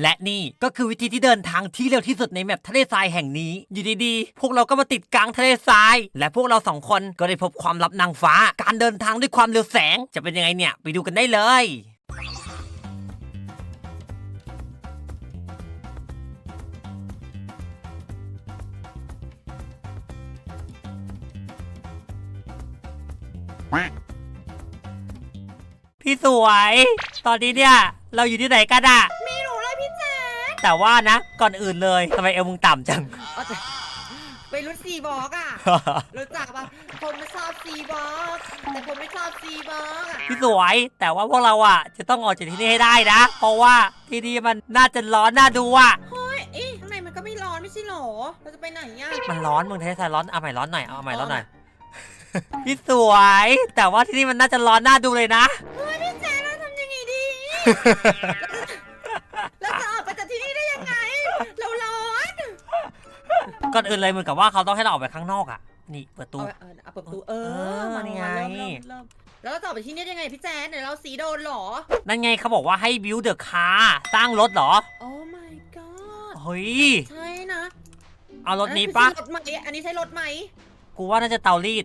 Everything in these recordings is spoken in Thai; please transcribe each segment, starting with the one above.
และนี่ก็คือวิธีที่เดินทางที่เร็วที่สุดในแมปทะเลทรายแห่งนี้ อยู่ดีๆ พวกเราก็มาติดกลางทะเลทราย และพวกเราสองคนก็ได้พบความลับนางฟ้า การเดินทางด้วยความเร็วแสง จะเป็นยังไงเนี่ย ไปดูกันได้เลยพี่สวย ตอนนี้เนี่ย เราอยู่ที่ไหนกันอะ แต่ว่านะ ก่อนอื่นเลยทำไมเอวมึงต่ำจังเอาแต่ไปรุ่นซีบอกอะ รู้จักปะผมไม่ชอบซีบอก แต่ผมไม่ชอบซีบอกอะพี่สวยแต่ว่าพวกเราอะ จะต้องออกจากที่นี่ให้ได้นะ เพราะว่าที่นี่มันน่าจะร้อนน่าดูอะ เฮ้ยเอ๊ะข้างในมันก็ไม่ร้อนไม่ใช่หรอ เราจะไปไหนอะ มันร้อนเมืองไทยทรายร้อนเอาใหม่ร้อนหน่อยเอาใหม่ร้อนหน่อย พี่สวย แต่ว่าที่นี่มันน่าจะร้อนน่าดูเลยนะ เฮ้ยพี่แจ๊คเราทำยังไงดี เรา ก่อนอื่นเลยเหมือนกับว่าเขาต้องให้เราออกไปข้างนอกอะ นี่เปิดตู้ เอาไปเออเอาเปิดประตูเอเอออมานี่มาไง เริ่มเริ่มเริ่มแล้วเราจะออกไปที่นี่ได้ยังไงพี่แจ๊คเดี๋ยวเราสีโดนเหรอ นั่นไงเขาบอกว่าให้บิวเดอะคาร์สร้างรถเหรอ โอ้ my god เฮ้ย ใช่นะเอารถนี้ปะอัคือรถไหมอันนี้ใช่รถไหม กูว่าน่าจะเตารีด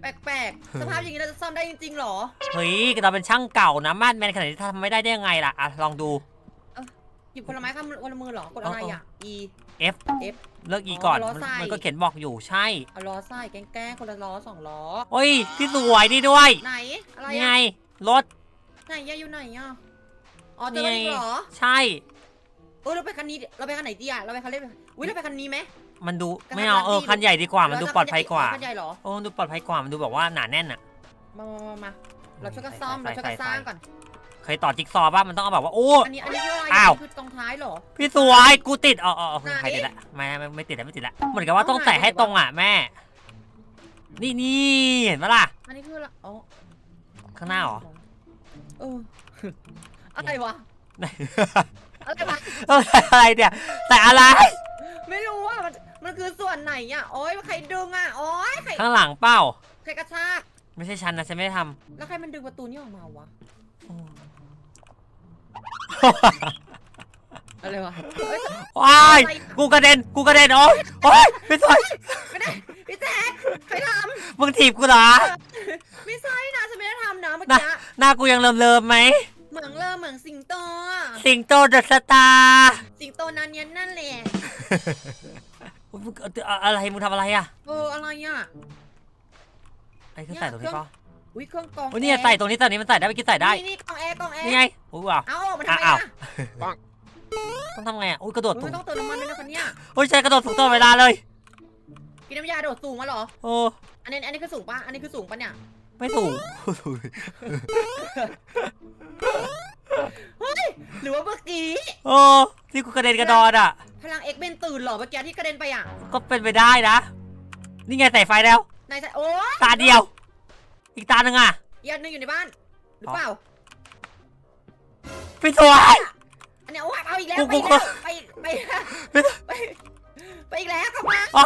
แปลกๆ สภาพอย่างนี้เราจะซ่อมได้จริงๆหรอ เฮ้ยเราเป็นช่างเก่านะมาดแมนขนาดนี้ทำไม่ได้ได้ยังไงล่ะอะลองดู หยิบคนละไม้ข้ามคนละมือเหรอกดอะไรอะ E F F เลิกอีก่อนอ๋อล้อมันใส่มันก็เขียนบอกอยู่ใช่ เอาล้อใส่แกล้งๆคนละล้อสองล้อเฮ้ยพี่สวยนี่ด้วยไหนอะไรนี่ไง อะรถ ไหนอะอยู่ไหนอะอ๋อเจนี่อไงแล้วเหรอใช่ เออเราไปคันนี้เราไปคันไหนดีอะเราไปคันเล็กอุ้ยเราไปคันนี้ไหม มันดูกระทัดไม่เอาเออรัดดี คันใหญ่ดีกว่า มันดูปลอดภัยกว่าคันใหญ่เหรอโอ้ดูปลอดภัยกว่า มันดูแบบว่าหนาแน่นอะมามามามาเราช่วยกันซ่อมใส่เราช่วยกันใส่สร้างใส่ก่อน เคยต่อจิ๊กซอว์ป่ะมันต้องเอาแบบว่าโอ้ อันนี้อันนี้คืออะไรอ้าว นนี้คือตรงท้ายเหรอ พี่สวยกูติดอ๋ออ๋ออ๋อไหนใครติดละไม่ไม่ไม่ติดแล้วไม่ติดละเหมือนกับว่าต้ต้อองงหาใส่ให้แบบว่าตรงอะแม่ นี่นี่เห็นปะล่ะ อันนี้คืออะไรอ๋อข้างหน้าเหรอ เออ อะไรวะ อะไรวะ เออใส่อะไรเนี่ยใส่อะไรไม่รู้ว่ามันมันคือส่วนไหนอะโอ๊ยใครดึงอะโอ๊ยใครข้างหลังเป้า ใครกระชาก ไม่ใช่ฉันนะฉันไม่ได้ทแล้วใครมันดึงประตูนี่ออกมาวะำ อะไรวะเอ้ยว้ายกูกระเด็นกูกระเด็นโอ๊ยโอ๊ยพี่สวยไม่ได้พี่แจ๊คใครทมึงถีบกูเหรอำไม่ใช่นะฉันไม่ได้ทำนะเมื่อน่ะกี้หน้ากูยังเลิมๆไหมเหมืองเริ่มเหมืองสิงโตอะสิงโตเดอะสตาร์สิงโตนันเนียนนั่นแหละอุ๊ยมึงเอาอะไรมึงทำอะไรอะเอออะไรอะ ไอ้คือใส่ตรงนี้ปะ อุ้ยเครื่องกรองโอ้ยเนี่ยใส่ตรงนี้ตรงนี้มันใส่ได้เมื่อกี้ใส่ได้ นี่นี่กรองแอร์กรองแอร์นี่ไงอุ้ยว้าว เอาออกมาทำไมอ้าวอะต้องทำไงอะอุ้ยกระโดดอุ๊ยสูงไม่ต้องเติมน้ำมันด้วยนะคะเนี่ยโอ้ยใช้กระโดดสูงตลอดเวลาเลย กินน้ำยาโดดสูงมาเหรอ โอ้อันนี้อันนี้คือสูงปะอันนี้คือสูงปะเนี่ยไม่สูงเฮ้ยหรือว่าเมื่อกี้โอ้ที่กูกระเด็นกระดอนอะ พลังเอ็กเบนตื่นเหรอเมื่อกี้ที่กระเด็นไปอะก็เป็นไปได้นะ นี่ไงใส่ไฟแล้ว นายใส่โอ้ยตาเดียว อีกตาหนึ่งอะอีกอันหนึงอยู่ในบ้าน หรือเปล่า พี่สวย อันเนี้ยโอ้ยเอาอีกแล้วกูไปอีกกูแล้ว ไปไปไปไปอีกแล้วกลับมาโอ้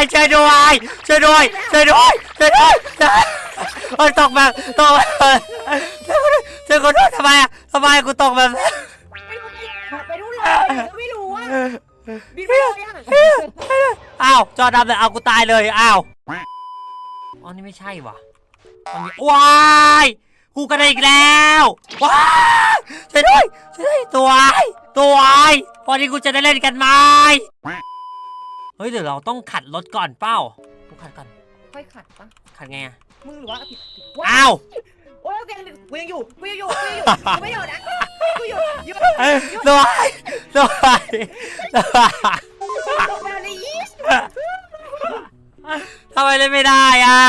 ยช่วยด้วยช่วยด้วยช่วยด้วยช่วยด้วยช่วยด้วยโอ้ยตกแบบตกแบบช่วยกูด้วยทำไมอะทำไมกูตกแบบไปดูไปดูเลยไม่รู้อะบินไปเลยอะอ้าวจอดำเลยเอากูตายเลยอ้าวอ๋อนี่ไม่ใช่ว่ะอันนี้ ว้ายกูกระเด็นอีกแล้วว้ายช่วยด้วยช่วยด้วยตัวไอ้ตัวไอ้วันนี้กูจะได้เล่นกันไหมเฮ้ยเดี๋ยวเราต้องขัดรถก่อนเป้ากูขัดก่อนค่อยขัดปะขัดไงอะมึงหรือว่าผิดผิดว้าอ้าวโอ้ยกูยังกูยังอยู่กูยังอยู่กูยังอยู่กูไม่อยู่นะกูอยู่อยู่เอ้ยตัวไอ้ตัวไอ้ตัวไอ้ตกแบบนี้ทำไมเล่นไม่ได้อะ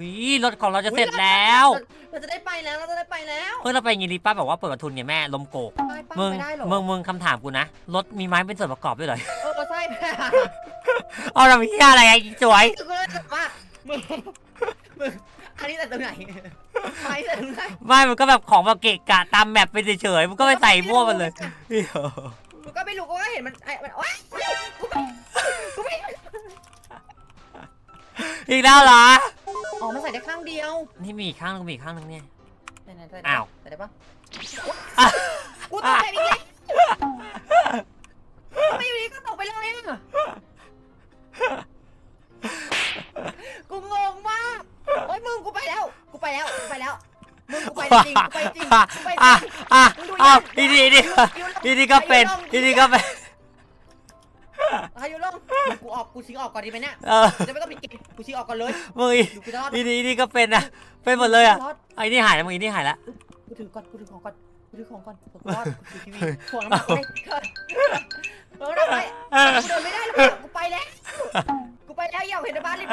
วีรถของเราจะเสร็จแล้ว เราจะได้ไปแล้วเราจะได้ไปแล้วเพื่อเราไปอย่างนี้ดีป้าบอกว่าเปิดประทุนเนี่ยแม่ลมโกกไปป้ามึงไปได้เหรอมึงมึงคำถามกูนะรถมีไม้เป็นส่วนประกอบด้วยเหรอเออใช่เอาทำเฮียอะไรไอ้สวยกูก็เลยแบบว่ามึงมึงอันนี้แต่ตรงไหนไม้แต่ตรงไหนไม่มันก็แบบของแบบเกะกะตามแมปไปเฉยๆมันก็ไปใส่มั่วมันเลยกูก็ไม่รู้กูก็เห็นมันไอ้มันโอ๊ยกูไม่กูไม่ อีกแล้วเหรอ อ๋อมันใส่ได้ข้างเดียวนี่มีอีกข้างนึงมีอีกข้างนึงเนี่ย ไหนๆใส่ได้อ้าว ใส่ได้ปะอะกูตกใจอีกแล้วทำไมอยู่ดีก็ตกไปเลยอะกูงงมากโอ๊ยมึงกูไปแล้ว กูไปแล้วกูไปแล้วมึงกูไปจริงกูไปจริงกูไปจอะริงอะมึงดูอ้าวยัอีงนี่อีนี่อีนี่ก็เป็นอีนี่ก็เป็นอายุลงกูออกกูชิงออกก่อนดีไหมเนี่ยเออ จะไม่ต้องปิดเกม กูชิงออกก่อนเลยมึงอีดูกูจะรอดอีนี่อีนี่ก็เป็นอะเป็นหมดเลยอะรอดไอ้นี่หายแล้วมึงอีนี่หายแล้ว กูถือก่อนกูถือของก่อนกูถือของก่อนกูรอดกูถือทีวีถ่วงน้ำหนักไปเออน้ำหนักไปกูเดินไม่ได้แล้วกูไปแล้วกูไปแล้วอย่าเห็นในบ้านรีบๆ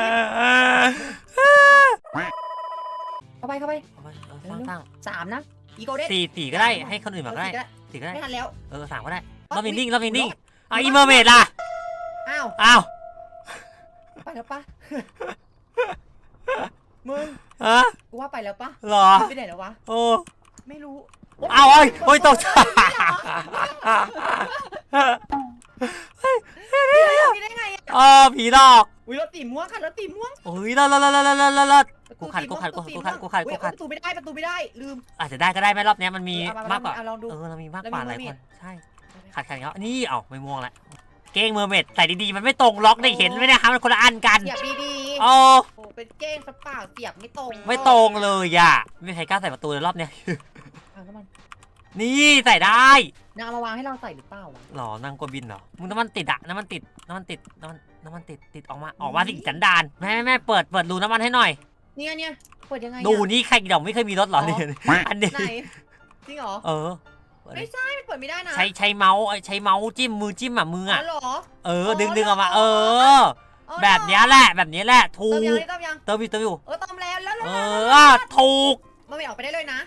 เข้าไปเข้าไปเอาไปเอาตั้งตั้งสามนะอีโกเด้สี่สี่ก็ได้ให้คนอื่นมาก็ได้สี่ก็ได้ไม่ทันแล้วเออสามก็ได้รอบนิ่งๆรอบนิ่งๆเอาอีเมอร์เมดล่ะอ้าวอ้าวไปแล้วปะ มึงฮะกูว่าไปแล้วปะเหรอ ไปไหนแล้ววะ โอ้ ไม่รู้เอาเอ้ยโอ้ยตกใจพี่ได้ไงอะอ๋อผีหลอก อุ้ยรถตีม่วงค่ะรถตีม่วงโอ้ยลอดลอดลอดลอดลอดลอดกูขัดประตูกูขัดสีกูม่วงขัดกูขัดอุ๊ยกูขัด ประตูไม่ได้ประตูไม่ได้ลืม อาจจะได้ก็ได้ไหมรอบเนี้ยมันมีเอามากกว่า เอลองดู เออเรามีมากแล้วกว่ามีหลายเมอร์เมคดนใช่ ขัดขัดเขานี่ เอาไม่ม่วงละ เก้งเมอร์เมดใส่ดีๆมันไม่ตรงล็อกได้เห็นไหมเนี่ยครับมันคนละอันกันเสียบดีโอ้ๆโอ้เป็นเก้งสเปล่าเสียบไม่ตรงไม่ตรงเลยอะไม่มีใครกล้าใส่ประตูเลยรอบเนี้ยเอาเข้ามันนี่ใส่ได้นางเอามาวางให้เราใส่หรือเปล่าวะหรอนั่งกลัวบินเหรอมึงน้ำมันติดอะน้ำมันติดน้ำมันติดน้ำมันน้ำมันติดติดออกมาออกมาสิจันดานแม่แม่แม่เปิดเปิดรูน้ำมันให้หน่อย เนี่ยเนี่ยเปิดยังไงอะดูนี่ใครเดี๋ยวไม่เคยมีรถเหรออ๋อเนี่ยอันนี้ไหนจริงเหรอเออ ไม่ใช่มันเปิดไม่ได้นะใช้ใช้เมาส์ใช้เมาส์จิ้มมือจิ้มอะมืออ๋อะอเหรอ เอออ๋อดึงดึงออกมาเหรเอออ อ๋อแบบเนี้ยแหละแบบนี้แหละถูเติมยังกเติมยังเติมอยู่เติมอยู่เออเติมแล้วแล้วเอแล้วอถูกมันไม่ออกไปได้เลยนะ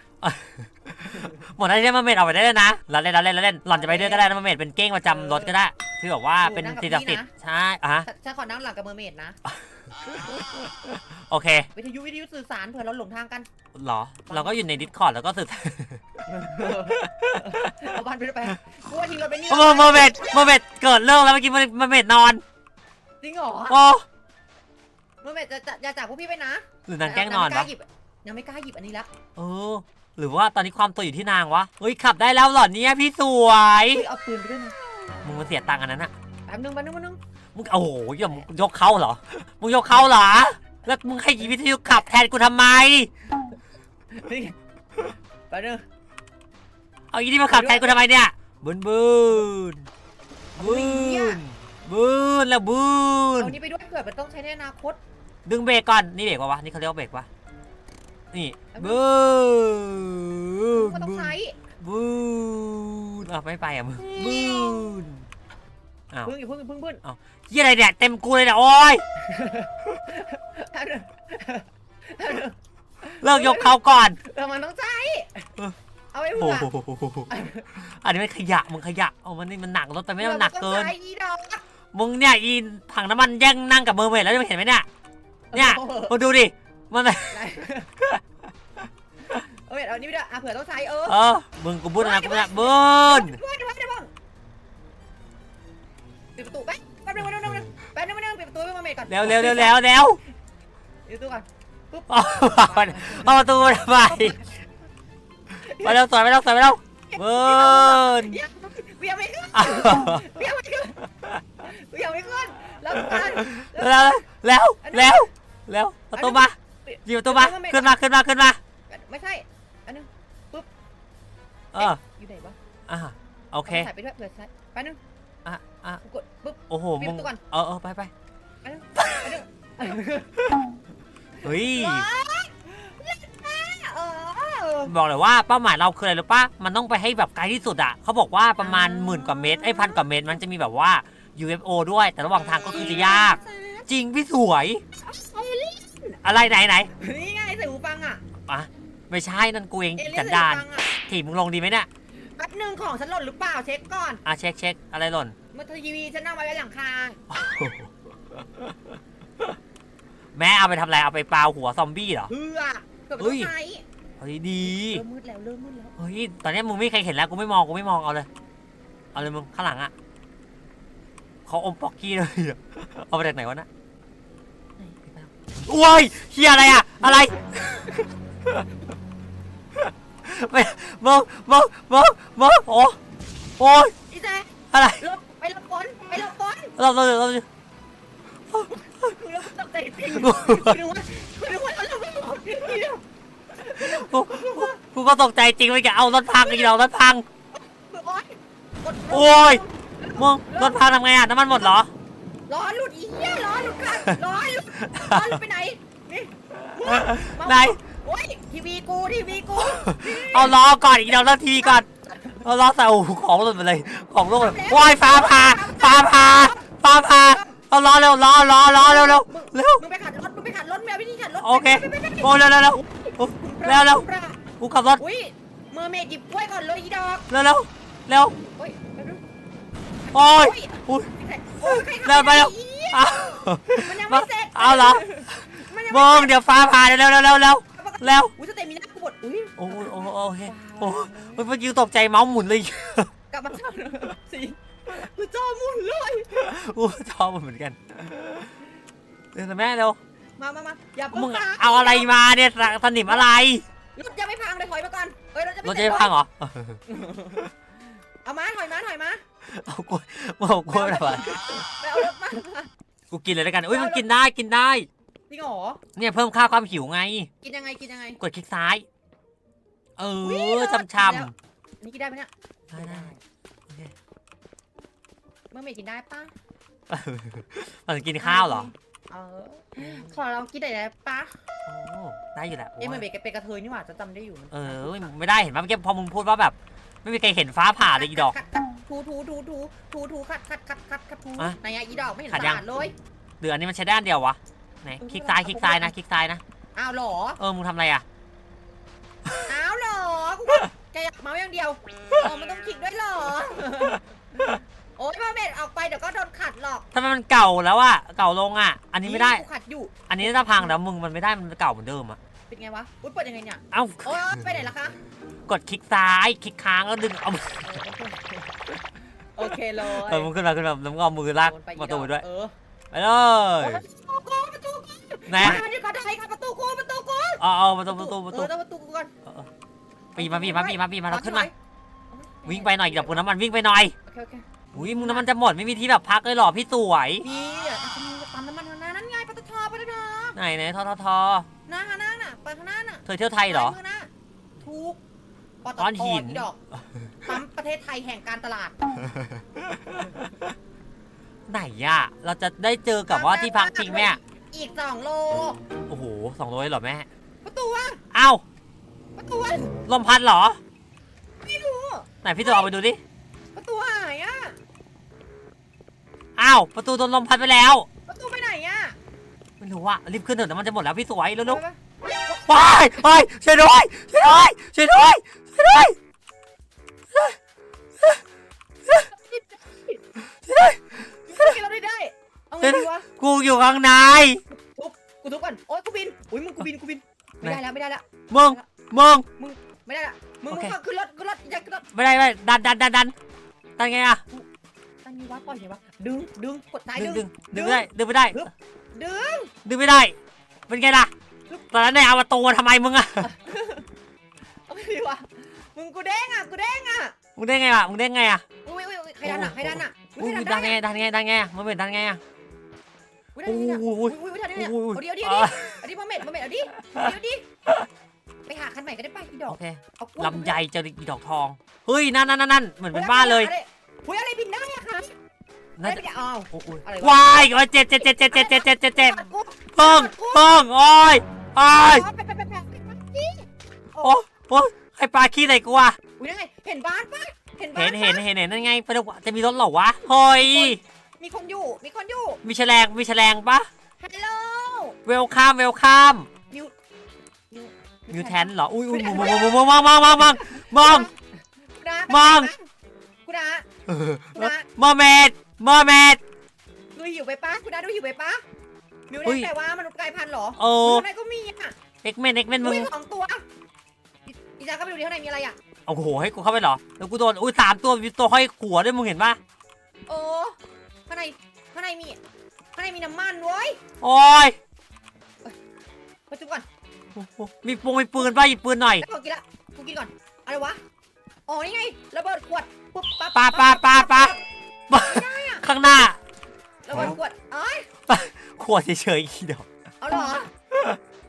หมดแล้วที่มาเมดเอาไปได้เลยนะเราเล่นเราเล่นเราเล่นหล่อนจะไปด้วยก็ได้นะมาเมดเป็นเก้งประจำรถก็ได้ที่แบบว่าเป็นสิ่งศักดิ์สิทธิ์ใช่อะฮะฉันฉันขอนั่งหลังกับเมอร์เมดนะ โอเค วิทยุวิทยุสื่อสารเผื่อเราหลงทางกัน เหรอ เราก็อยู่ในดิสคอร์ดแล้วก็สื่อเอาบ้านไปด้วยไปกูว่าทิ้งรถไปนี่เมอร์เมอร์เมดเมอร์เมดเกิดเรื่องแล้วเมื่อกี้มาเมดนอน จริงเหรอโอ้เมอร์เมดจะจะอย่าจากพวกพี่ไปนะหรือนางแกล้งนอนยังไม่กวะล้าหยิบยังไม่กล้าหยิบอันนี้ละเออ หรือว่าตอนนี้ความตัวอยู่ที่นางวะเฮ้ยขับได้แล้วเหรอเนี่ยพี่สวย เฮ้ยเอาปืนไปด้วยนะมึงมาเสียตังค์อันนั้นอะแป๊บนึงแป๊บนึงแป๊บนึงมึงโอ้โหอย่ามึงยกเขาเหรอ มึงยกเขาเหรอ แล้วมึงให้วิทยุขับแทนกูทำไมนี่แป๊บนึงเอาอีนี่มาขับแทนกูทำไมเนี่ยบืนบืนบืนบืนแล้วบืนเอานี้ไปด้วยเผื่อมันต้องใช้ในอนาคตดึงเบรกก่อน นี่เบรกวะวะ นี่เขาเรียกว่าเบรกวะ นี่บืนก็ต้องบืนใช้บืนอะไม่ไปอะมึงบืนอ้าวพึ่งอย่าพึ่งอย่าพึ่งพึ่งยี่อะไรเนี่ยเต็มกูเลยเนี่ยโอ้ยแป๊บนึงแป๊บนึงเลิกยกเขาก่อน เออมันต้องใช้เออ เอาไว้โอ้เผื่อโหอันนี้มันขยะมึงขยะโอ้มันนี่มันหนักรถไปไม่ได้มันหนักเกิน ผื่อมัต้องใช้อีดอกมึงเนี่ยอีถังน้ำมันแย่งนั่งกับเมอร์เมดแล้วจะเห็นไหมเนี่ยเนี่ยโอ้โหมึงดูดิ มันไหนเอาเว้ยเอานี่ไปด้วยอะเผื่อต้องใช้เออเออมึงกูบุญนะกูบุญนะบุญด้วยด้วยด้วยบ้างปิดประตูแป๊บแป๊บนึงแป๊บนึงแป๊บนึงแป๊บนึงแป๊บนึงปิดประตูให้มาเมย์ก่อนเร็วเร็วเร็วเร็วเร็วปิดประตูก่อนเอาเอาประตูมาทำไมไปเร็วสวยไปเร็วสวยไปเร็วบุญยังเบียร์ไม่ขึ้นอ้าวเบียร์ไม่ขึ้นเบียร์ไม่ขึ้นแล้วกันเร็วเร็วเร็วเร็วประตูมา หยิบประตูมาขึ้นมาขึ้นมาขึ้นมาไม่ใช่ อันนึงเอออยู่ไหนวะอะโอเคใส่ไปด้วยเผื่อใส่แป๊บนึงอะอะกูกดปุ๊บโอ้โหปิดมึงประตูก่อนเออเออไปไปแป๊บนึงแป๊บนึงเฮ้ยเออบอกเลยว่าเป้าหมายเราคืออะไรรู้ปะมันต้องไปให้แบบไกลที่สุดอะเขาบอกว่าประมาณหมื่นกว่าเมตรไอ้พันกว่าเมตรมันจะมีแบบว่า UFO ด้วย แต่ระหว่างทางก็คือจะยาก จริงพี่สวย อะไรไหนไหนนี่ไงใส่หูฟังอะอะไม่ใช่นั่นกูเองเอเลี่ยจันดใส่ดานหูฟังอะถีบมึงลงดีไหมเนี่ยแป๊บนึงของฉันหล่นหรือเปล่าเช็คก่อนอะเช็คเช็คอะไรหล่นเมื่อทีวีฉันนั่งไว้ไว้หลังคาแม่เอาไปทำอะไรเอาไปเปล่าหัวซอมบี้เหรอ เพื่อเกิดเฮ้ไม่ยต้องใช้เฮ้ยดีเริ่มมืดแล้วเริ่มมืดแล้วเฮ้ยตอนนี้มึงไม่มีใครเห็นแล้วกูไม่มองกูไม่มองเอาเลย เอาเลยมึงข้างหลังอะเขาอมป๊อกกี้เลยอะเอามาจากไหนวะนะ โอ้ยเฮียอะไรอะอะไรไม่มึงมึงมึงมึงโอ้โอ้ยอีแจ๊คอะไรลบไปลบฝนไปลบฝนเราเราเรามึงลบตกใจจริงคุณรู้ว่าคุณรู้ว่าเราลบฝนนี่เดียวกูกูกูก็ตกใจจริงเลยแกเอารถพังอีกแล้วรถพังโอ๊ยกดโอ้ยมึงรถพังทำไงอะน้ำมันหมดเหรอ ล้อหลุดอีเหี้ยล้อหลุดกันล้อหลุดล้อหลุดไปไหนนี่มึงมาไหน โอ้ยทีวีกูทีวีกูเอาล้อก่อนอีกแล้วนาทีก่อนเอาล้อใส่โอ้โหของหล่นไปเลยของหล่นว้ายฟ้าผ่าฟ้าผ่าฟ้าผ่าเอาล้อเร็วล้อล้อล้อเร็วเร็วมึงเร็วมึงไปขัดรถมึงไปขัดรถแมววิธีขัดรถโอเคไปไปไปไปโอ้เร็วเร็วเร็วโอ้เร็วเร็วกูขับรถอุ้ยเมอร์เมดหยิบกล้วยก่อนเลยอีดอกเร็วเร็วเร็วโอ้ยแป๊บนึงโอ้ย เร็วไปเร็วอีเหี้ยอ้าวมันยังไม่เสร็จ เอาเหรอมันยังมึไม่งเดี๋ยวฟ้าผ่าเร็วเร็วเร็วเร็วเร็วเร็วอุ้ยสเตมิน่ากูหมดอุ้ยโอ้ยโอ้ยโอเคโอ้ยเมื่อกี้ตกใจเมาส์หมุนเลยกลับมาก่อนสิกูจอมุนเลย อู้ชอบมันเหมือนกันเดี๋ยวแม่เร็วมามามาอย่ามึเพิ่งงพังเอาอะไรมาเนี่ยสสนิมอะไรรถยังไม่พังเลยถอยมาก่อนเฮ้ยรถจะรถไม่จะเสร็จไม่พังเหรอ เอามาถอยมาถอยมา เอากล้วยเอากล้วยอะไรวะไปเอารถมากูกินเลยแล้วกันอุ้ยมันกินได้กินได้ จริงเหรอ เนี่ยเพิ่มค่าความหิวไง กินยังไงกินยังไง กดคลิกซ้าย เออุ๊ยอเลิศช่ำแล้วอันนี้กินได้ไหมเนี่ยๆได้ได้โอเคเมื่อเมย์กินได้ปะมันกินข้าวเหรอเออ ขอลองกินได้ไหมปะโอ้ได้อยู่แหละเอ้ยเมื่อเมย์เป็นกระเทยนี่หว่าจะจำได้อยู่มันเออไม่ได้เห็นไหมเมื่อกี้พอมึงพูดว่าแบบ ไม่มีใครเห็นฟ้าผ่าเลยอีดอกขัขั ถูถูถูถูถูถูขัดขัดขัดขัดขัดถูอะไหนอะอีดอกไม่เห็นขัดสะยังอาดเลยหรืออันนี้มันใช้ด้านเดียววะไหนคลิกซ้ายคลิกซ้ายนะคลิกซ้ายนะอ้าวเหรอเออมึงทำอะไรอะ อ้าวเหรอกูก็แกอยากเมาส์อย่างเดียวอ๋อมันต้องคลิกด้วยเหรอ โอ๊ยพ่อเมย์ออกไปเดี๋ยวก็โดนขัดหรอกทำไมมันเก่าแล้วอะเก่าลงอะอันนี้ไม่ได้ กูขัดอยู่อันนี้ถ้าพังแล้วมึงมันไม่ได้มันเก่าเหมือนเดิมอะเป็นไงวะอุ้ยเปิดยังไงเนี่ยเอ้า โอ๊ยไปไหนล่ะคะกดคลิกซ้ายคลิกค้างแล้วดึงเอา โอเคเลยเออมึงขึ้นมาขึ้นมาแล้วมึงเอามือลากโนไปอีประตูดอกด้วยเออไปเลยประตูกูประตูกูไหนมาดิขอไทยค่ะประตูกูประตูกูเอาเอาประตูประตูประตูเออต้องประตูกูก่อนปีมาปีมาปีมาปีมาเราขึ้นมาถอยวิ่งไปหน่อยดับปูน้ำมันวิ่งไปหน่อยโอเคโอเคอุ้ยมึงน้ำมันจะหมดไม่มีที่แบบพักเลยเหรอพี่สวยนี่อะจะมีปั๊มน้ำมันข้างหน้านั่นไงปตทปตทไหนไหนทอทอทอหน้าข้างหน้าน่ะไปข้างหน้าน่ะเธอเที่ยวไทยเหรอซ้มืน้าถูก ปตทก้อนหินดอกปั๊มประเทศไทยแห่งการตลาด ไหนอะเราจะได้เจอกับว่าที่พักจริงไหมอะอีกสองโล โอ้โหสองร้อยเหรอแม่ประตูว่ะเอ้าประตูว่ะลมพัดเหรอ ไม่รู้ ไหนพี่ตัวเอาไปดูดิประตูหายอะ อ้าวประตูโดนลมพัดไปแล้ว ประตูไปไหนอะไม่รู้ว่ารีบขึ้นเถอะแต่มันจะหมดแล้วพี่สวยเร็วไปๆว้ายว้ายช่วยด้วยช่วยด้วยช่วยด้วยช่วย ด้วยช่วยด้วยๆไปกินเราได้ได้ เอาไงดีวะ กูอยู่ข้างในกูทุบก่อนโอ๊ยกูบินอุ้ยมึงกูบินกูบิน ไม่ได้แล้วไม่ได้แล้ว มึง มึงไม่ได้ละมึงโอมึเคงก็ขึ้นรถขึ้นรถอย่าขึ้นรถไม่ได้ไม่ได้ดันดันดันดันดันไงอะอันนี้วะปล่อยไงวะดึงดึงกดซ้ายดึงดึดึงงดึงไม่ได้ดึงไม่ได้ดึงดึงไม่ได้ เป็นไงล่ะตอนนั้นเนี่ยเอาประตูมาทำไมมึงอะเอาไงดีวะ มึงกูเด้งอะกูเด้งอะมึงได้ไงวะมึงได้ไงอะอุ้ยอุ้ยอุ้ยใครดันอะใครดันอะอุ้ยใครดันไงอะดันไงดันไงอะมันเป็นดันไงอะอุ้ยดันไงอะอุ้อุ้ยยอุ้ยอุ้ยทันเนี่ยอุ้ย เอาดิเอาดิเอาดิเอาดิมาเม็ดมาเม็ดเอาดิเอาดิไปหาคันใหม่ก็ได้ไปพี่ดอโอกเคเอากล้วยลำไยเจออีดอกทองเฮ้ยนั่นนั่นนั่นนั่นเหมือนเป็นบ้านเลยเฮ้ยอะไรบินได้อะคะน่าไม่จะได้อ้าว โอ้ยอะไรวะ วายโอ้ยเจ็บเจ็บเจ็บเจ็บเจ็บเจ็บเจ็บเจ็บเจ็บกูเพิ่งเพิ่งโอ้ยโอ้ยไปไปไปไปไปไปโอ้โอ้ย ใครปลาขี้ใส่กูอะอุ้ยนั่นไงเห็นบ้านปะเห็นบ้าเห็นนเห็นเห็นเห็นนั่นไงไปดูจะมีรถเหรอวะเฮ้ยมีคนอยู่ มีคนอยู่ มีแฉลงมีแฉลงปะฮัลโหล เวลคัมเวลคัมนิวนิวนิวแทนเหรออุ้ยอุ้ยมองมองมองมองมองมองมองมองกูนะมองกูนะกูนะมอร์เมดมอร์เมด ดูหิวไปปะกูนะดูหิวไปปะมิวอุ้เรียยกแต่ว่ามนุษย์กลายพันธุ์เหรอโอ้ข้างในก็มีอะเอ็กเมนเอ็กเมนมึอุ้งยสองตัว อีอีจ้าก็ไปดูดิข้างในมีอะไรอะ โอ้โหให้กูเข้าไปเหรอแล้วกูโดนอุ้ยสามตัวมีตัวห้อยขัวด้วยมึงเห็นปะโอ้ข้างในข้างในมีข้างในมีน้ำมันเว้ยโอ้ยมาจุ๊บก่อนโอ้โหมีปงมีปืนป่ะหยิบปืนหน่อยแล้วขอกินละกูกินก่อนอะไรวะอ๋อนี่ไงระเบิดขวดปุ๊บปั๊บปาปาปาปาข้างหน้าระเบิดขวดเอ้ยขวดเฉยๆอีเดียวเอาเหรอ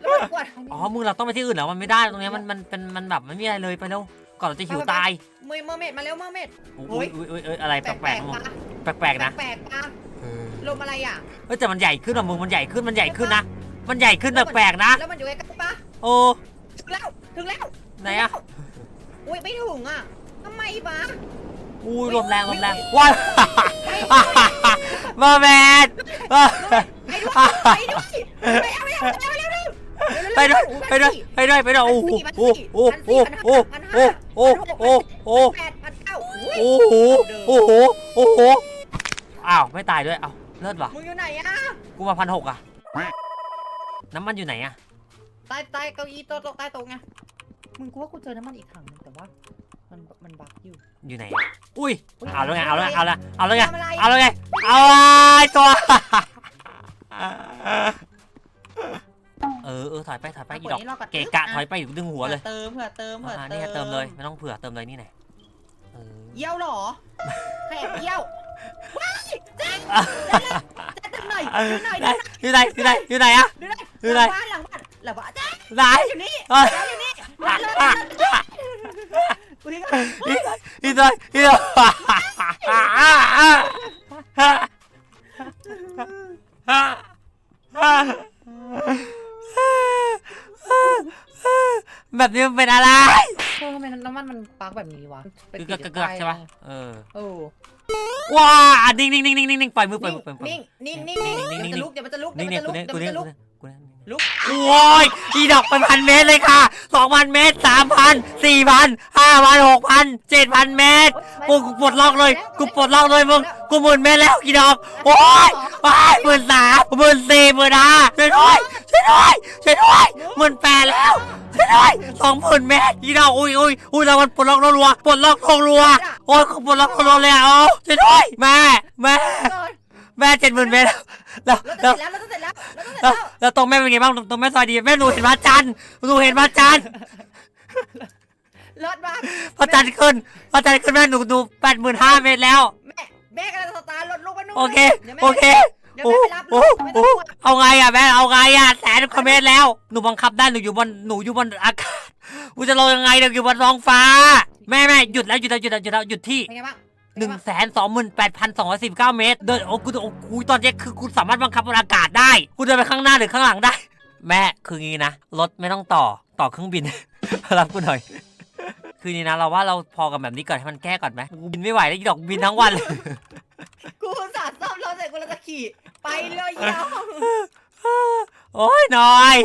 ระเบิดขวดอ๋อมึงเราต้องไปที่อื่นแล้วมันไม่ได้ตรงเนี้ยมันมันเป็นมันแบบไม่มีอะไรเลยไปเร็วก่อนเราจะหิวตายเมย์เมอร์เมดมาเร็วเมอร์เมดอุ้ยอุ้ยอุ้ยอุ้ยอะไรแปแปลลกกๆๆปะแปลกๆนะแปลกๆปะลมอะไรอะ เฮ้ยแต่มันใหญ่ขึ้นอะมึงมันใหญ่ขึ้นมันใหญ่ขึ้นนะมันใหญ่ขึ้นแปลกๆนะแล้วมันอยู่ใกล้ๆปะโอ้ถึงแล้วถึงแล้วไหนอะอุ้ยไม่ถึงอะทำไมปะอุ้ยลมแรงลมแรงว้ายมาแมนไปด้วยไปด้วยไปเอาไปเอาไปเอาไปเอา ไปด้วยไปด้วยไปด้วยไปด้วยโอ้โหโอ้โหโอ้โหโอ้โหโอ้โหโอ้โหโอ้โหแปดพันเก้าโอ้โหโอ้โหโอ้โหอ้าวไม่ตายด้วยเอ้าเลิศว่ะมึงอยู่ไหนอะกูมาพันหกอะน้ำมันอยู่ไหนอะใต้ใต้เก้าอี้โต๊ะใต้โต๊ะไงมึงกูว่ากูเจอน้ำมันอีกถังนึงแต่ว่ามันมันบักอยู่ อยู่ไหนอะอุ้ย เอาแล้วไง เอาแล้วไง เอาแล้ว เอาแล้วไงทำอะไรเอาแล้วไง เอาไอ้ตัว อยไปถอยไปอีดอกเกะกะถอยไปอยู่ดึงหัวเลยเติมเผื่อเติมเผื่ออ่าเตินี่มไงเติมเลยไม่ต้องเผื่อเติมเลยนี่ไหนเออเยี่ยวเหรอใครแอบเยี่ยวว้ายแจ๊คแจ๊คดึงหน่อยดึงหน่อยดึงหน่อยอยู่ไหนอยู่ไหนอยู่ไหนอะดึงหน่อยอยู่ไหนหลังบ้านหลังบ้านหลังบ้านแจ๊คไหนอยู่นี่เอ้ยแจ๊คอยู่นี่มาเลยมาเลยกูทิ้งก่อนอีตัวอีตัวแบบนี้มันเป็นอะไร เออทำไมน้ำมันมันปัก แบบนี้วะคือกระเกือกใช่ปะเออโอ้ว้านิ่งนิ่งนิ่งนิ่งนิ่งปล่อยมือปล่อยมือปล่อยมือนิ่งนิ่งนิ่งนิ่งนิ่งเดี๋ยวมันจะลุกเดี๋ยวมันจะลุกเดี๋นิ่ยงวมันนิ่งจะกูลุกเนี่ยเดี๋ยวกูมันเนี่ยกูเนี่ยจะลุกลุกโอ้ยอีดอกเป็นพันเมตรเลยค่ะสองพันเมตรสามพันสี่พันห้าพันหกพันเจ็ดพันเมตรกูกูปลดล็อกเลยกูปลดล็อกเลยมึงกูหมื่นเมตรแล้วกี่ดอกโอ้ยว้ายหมื่นสามหมื่นสี่หมื่นห้าช่วยด้วยช่วยด้วยช่วยด้วยหมื่นแปดแล้ว ช่วยด้วยสองหมื่นเมตรกี่ดอกอุ้ยอุ้ยอุ้ยเรามันปลดล็อกรัวๆปลดล็อกรัวๆโอ้ยกูปลดล็อกรัวๆเลยอะโอ้ช่วยด้วยแม่แม่ก่อนแม่เจ็ดหมื่นเมตรแล้วเราแล้วจะเสร็จแล้วเราจะเสร็จแล้แล้ววเราจะเสร็จแล้วแล้วตรงแม่เป็นไงบ้างตรงแม่ซอยดีแม่หนูเห็นพระจันทร์หนูเห็นพระจันทร์รถมาพระจันทร์ขึ้นพระจันทร์ขึ้นแม่หนูดูแปดหมื่นห้าเมตรแล้วแม่แม่กำลังสตาร์ทรถลูกมันนู่นโอเคดี๋ยวแม่โอเค เดี๋ยวโอ้แม่ไปรับโอ้ลูกไม่ต้โอ้องกลัวเอาไงอะแม่เอาไงอะแสนกว่าเมตรแล้ว หนูบังคับได้หนูอยู่บนหนูอยู่บนอากาศกูจะลงยังไงเดี๋ยวอยู่บนท้องฟ้า แม่แม่หยุดแล้วหยุดแล้วหยุดแล้วหยุดแล้วหยุดที่เป็นไงบ้างหนึ่งแสนสองหมื่นแปดพันสองร้อยสิบเก้าเมตรเดินโอ้กูโอ้กูตอนนี้คือกูสามารถบังคับบนอากาศได้กูเดินไปข้างหน้าหรือข้างหลังได้ แม่คืองี้นะรถไม่ต้องต่อต่อเครื่องบินรับกูหน่อย คือนี่นะเราว่าเราพอกับแบบนี้ก่อนให้มันแก้ก่อนไหมกูบินไม่ไหวแล้วอีดอกบินทั้งวันเลย กูอุตสาดซ่อมรถเสร็จกูเลยจะขี่ ไปเลยยาว โอ้ยหน่อย